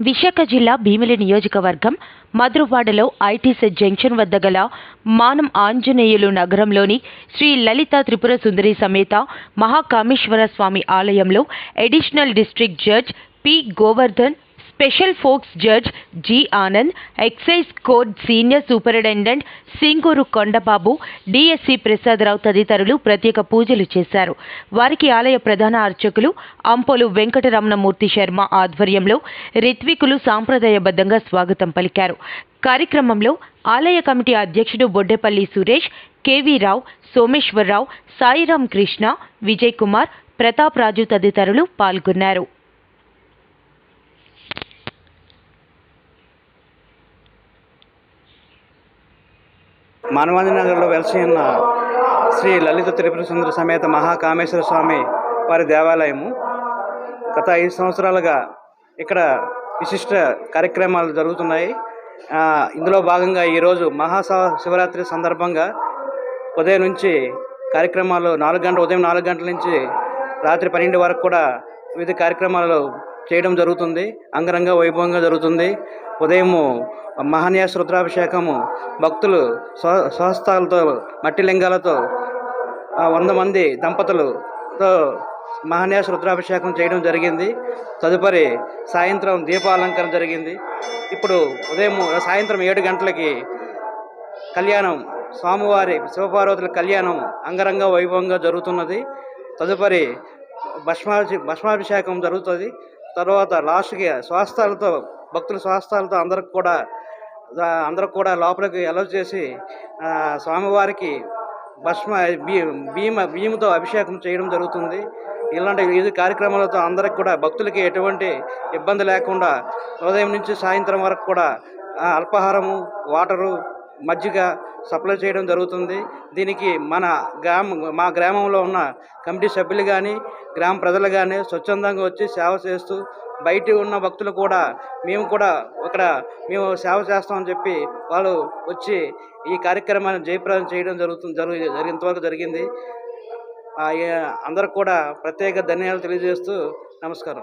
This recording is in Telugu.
విశాఖ జిల్లా భీమిలి నియోజకవర్గం మధురవాడలో ఐటీసెట్ జంక్షన్ వద్ద గల మానం ఆంజనేయులు నగరంలోని శ్రీ లలిత త్రిపుర సుందరి సమేత మహాకామేశ్వర స్వామి ఆలయంలో additional district judge P Govardhan special POCSO judge G Anand excise court senior superintendent Singuru Kondababu DSC Prasadarao తదితరులు ప్రత్యేక పూజలు చేశారు. వారికి ఆలయ ప్రధాన అర్చకులు అంపోలు వెంకటరమణమూర్తి శర్మ ఆధ్వర్యంలో రిత్వికులు సాంప్రదాయబద్ధంగా స్వాగతం పలికారు. కార్యక్రమంలో ఆలయ కమిటీ అధ్యక్షుడు బొడ్డెపల్లి సురేష్ కేవీరావు సోమేశ్వరరావు సాయిరాం కృష్ణ విజయ్ కుమార్ ప్రతాప్ రాజు తదితరులు పాల్గొన్నారు. మానవాంజ నగర్లో వెలసి ఉన్న శ్రీ లలిత త్రిపుర సుందర సమేత మహాకామేశ్వర స్వామి వారి దేవాలయము. గత ఐదు సంవత్సరాలుగా ఇక్కడ విశిష్ట కార్యక్రమాలు జరుగుతున్నాయి. ఇందులో భాగంగా ఈరోజు మహా శివరాత్రి సందర్భంగా ఉదయం నుంచి కార్యక్రమాలు నాలుగు గంటల ఉదయం నాలుగు గంటల నుంచి రాత్రి పన్నెండు వరకు కూడా వివిధ కార్యక్రమాలు చేయడం జరుగుతుంది. అంగరంగ వైభవంగా జరుగుతుంది. ఉదయము మహాన్యాస రుద్రాభిషేకము భక్తులు స్వ స్వహస్తాలతో మట్టి లింగాలతో వంద మంది దంపతులతో మహాన్యాస రుద్రాభిషేకం చేయడం జరిగింది. తదుపరి సాయంత్రం దీపాలంకరణ జరిగింది. ఇప్పుడు ఉదయం సాయంత్రం ఏడు గంటలకి కళ్యాణం స్వామివారి శివపార్వతుల కళ్యాణం అంగరంగ వైభవంగా జరుగుతున్నది. తదుపరి భస్మాభి భస్మాభిషేకం జరుగుతుంది. తర్వాత లాస్ట్కి స్వాస్థాలతో భక్తుల స్వాస్థాలతో అందరికి కూడా అందరికి కూడా లోపలికి అలౌ చేసి స్వామివారికి భస్మ బీ భీమ భీముతో అభిషేకం చేయడం జరుగుతుంది. ఇలాంటి వివిధ కార్యక్రమాలతో అందరికి కూడా భక్తులకి ఎటువంటి ఇబ్బంది లేకుండా ఉదయం నుంచి సాయంత్రం వరకు కూడా అల్పాహారము వాటరు మజ్జిగ సప్లై చేయడం జరుగుతుంది. దీనికి మన గ్రామ మా గ్రామంలో ఉన్న కమిటీ సభ్యులు కానీ గ్రామ ప్రజలు కానీ స్వచ్ఛందంగా వచ్చి సేవ చేస్తూ బయట ఉన్న భక్తులు కూడా మేము కూడా అక్కడ మేము సేవ చేస్తామని చెప్పి వాళ్ళు వచ్చి ఈ కార్యక్రమాన్ని జయప్రదం చేయడం జరుగుతుంది జరుగు జరిగినంతవరకు జరిగింది. ఆ, అందరికి కూడా ప్రత్యేక ధన్యవాదాలు తెలియజేస్తూ నమస్కారం.